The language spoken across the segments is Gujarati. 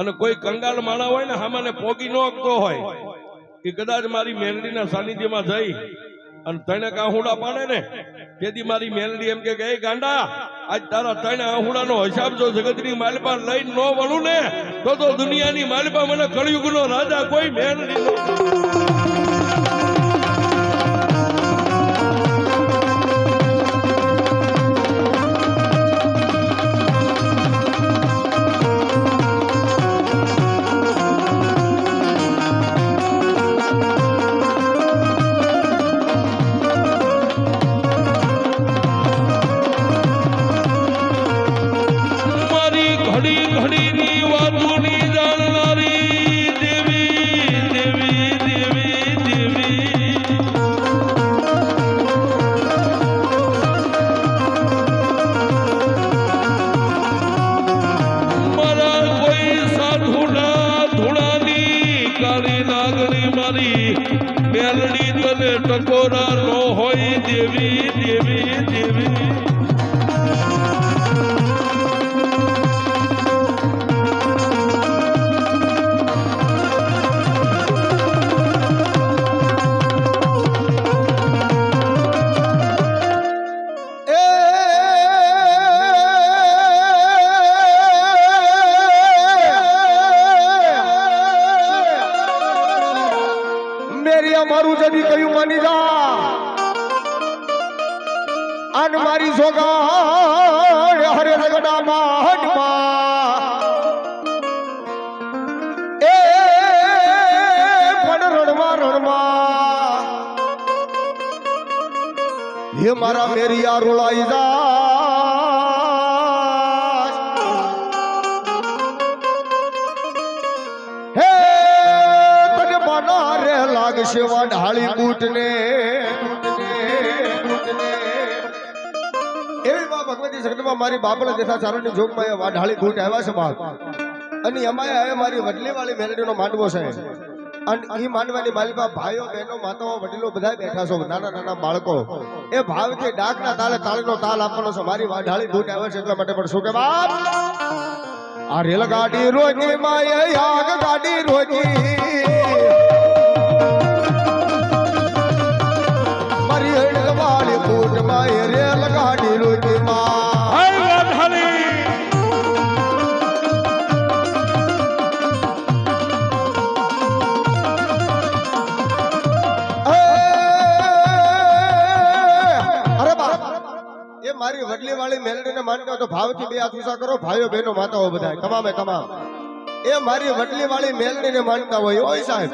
અને કોઈ કંગાલ માણા હોય ને હામાને પોગી ન શકતો હોય એ કદાચ મારી મેલડીના સાનિધ્યમાં જઈ અને તને કાહુડા પાડે ને, તેથી મારી મેલડી એમ કે એ ગાંડા, આજ તારા ત્રણ આહુડાનો હિસાબ જો જગતની માલપા લઈને ન વળું ને, તો તો દુનિયાની માલપા મને કળિયુગનો રાજા કોઈ મેલડી મેરી જદી કયું માની જા. અન મારી સોગાડ હરે રગડા માહટમાં એ પણ રણમાં રણમાં. હે મારા મેરિયા રોળાઈ જા. લાગશે વા ઢાળી બૂટ ને એવી મારી બાપડા દેખા ચારણની જોગમાં એ વા ઢાળી આવ્યા છે બાપ. અને મારી વડલી વાળી મેલડીનો માંડવો છે. અને એ માંડવાની માલિકા ભાઈઓ, બહેનો, માતાઓ, વડીલો બધા બેઠા છો, નાના નાના બાળકો. એ ભાવથી ડાકના તાલે તાળીનો તાલ આપવાનો છે. મારી ઢાળી બૂટ આવે છે એટલા માટે પણ શું કે બાપ? આ રેલગાડી રોજી માય આગ ગાડી રોજી મારી વડલી વાળી મેલડીને માનતા હોય તો ભાવથી બે હાથ ઊંચા કરો ભાઈઓ બહેનો માતાઓ બધા તમામે તમામ. એ મારી વડલી વાળી મેલડીને માનતા હોય હોય સાહેબ.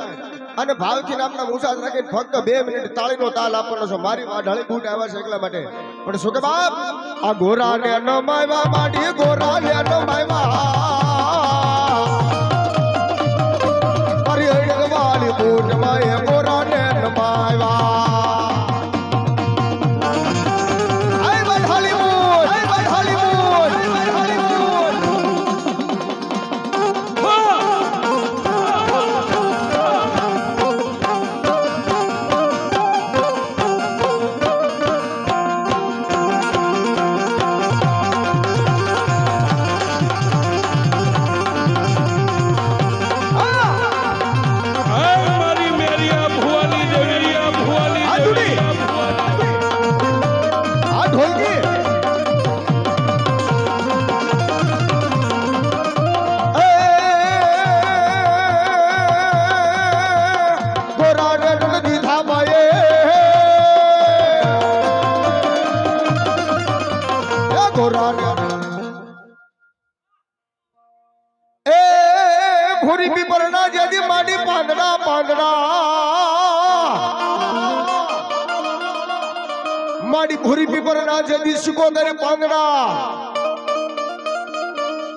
અને ભાવથી નામના મુસાદ રાખીને ફક્ત બે મિનિટ તાળીનો તાલ આપવાનો છે. મારી વાઢાળી બૂટ આવ્યા છે એટલા માટે. પણ શું બાપ, આ ગોરા ને ન માયવા માડી ગોરા ને ન માયવા ગોરાને એ ભૂરી પીપળના જેદી માડી પાંદડા પાંદડા માડી ભૂરી પીપળના જેદી સિકોતર પાંદડા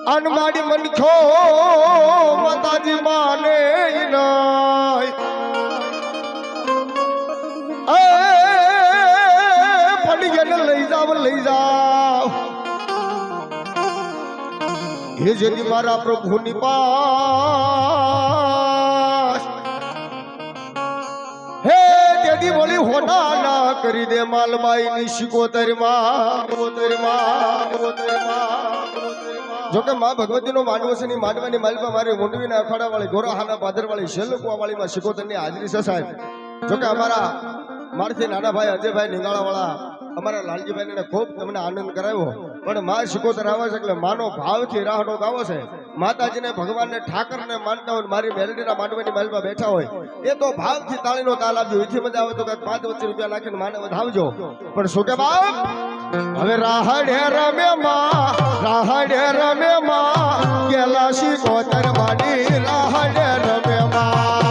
અન માડી મનખો હે જેથી મારા પ્રભુની પાસ. હે તેદી બોલી હોના ના કરી દે માલબાઈ ની શિકોતરમાં જોકે માં ભગવતીનો માંડવો છે ની માંડવાની માલપા મારી ના અખાડા વાળી ગોરાહાના પાદર વાળી શેલકુવા વાળી માં શિકોતરની હાજરી છે સાહેબ. જોકે અમારા મારથી નાના ભાઈ અજયભાઈ નિંગાળા વાળા અમારા લાલજીભાઈ ને ખૂબ તમને આનંદ કરાવ્યો. પણ મા શિકોતર આવે છે એટલે માનો ભાવથી રાહડો ગાવો છે. માતાજીને ભગવાનને ઠાકરને માનતા હોય મારી મેલડીના માંડવાની માલમાં બેઠા હોય, એ તો ભાવથી તાળીનો તાલ આપજો. એથી મજા આવે તો કંઈક પાંચ વચ્ચે રૂપિયા નાખીને માને વધાવજો. પણ શું કે બાપ? હવે રાહડે રમે માં, રાહડે રમે માં કેલાશી કોતર માડી રાહડે રમે માં.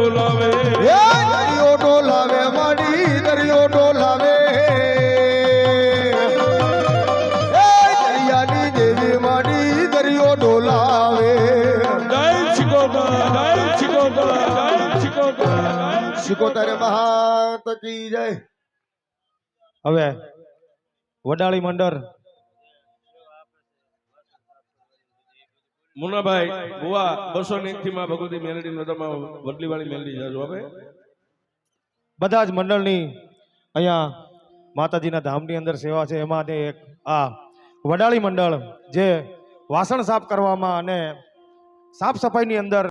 ડોલાવે દરિયો ડોલાવે માડી દરિયો ડોલાવે એ દરિયાની હવે વડાળી મંડળ મુનાભાઈ બુવા બસો ને માં ભગવતી મેલડી નો વડલી વાળી મેલડી જાજો હવે. બધા જ મંડળની અહીંયા માતાજીના ધામની અંદર સેવા છે. એમાં તે એક આ વડાળી મંડળ જે વાસણ સાફ કરવામાં અને સાફ સફાઈની અંદર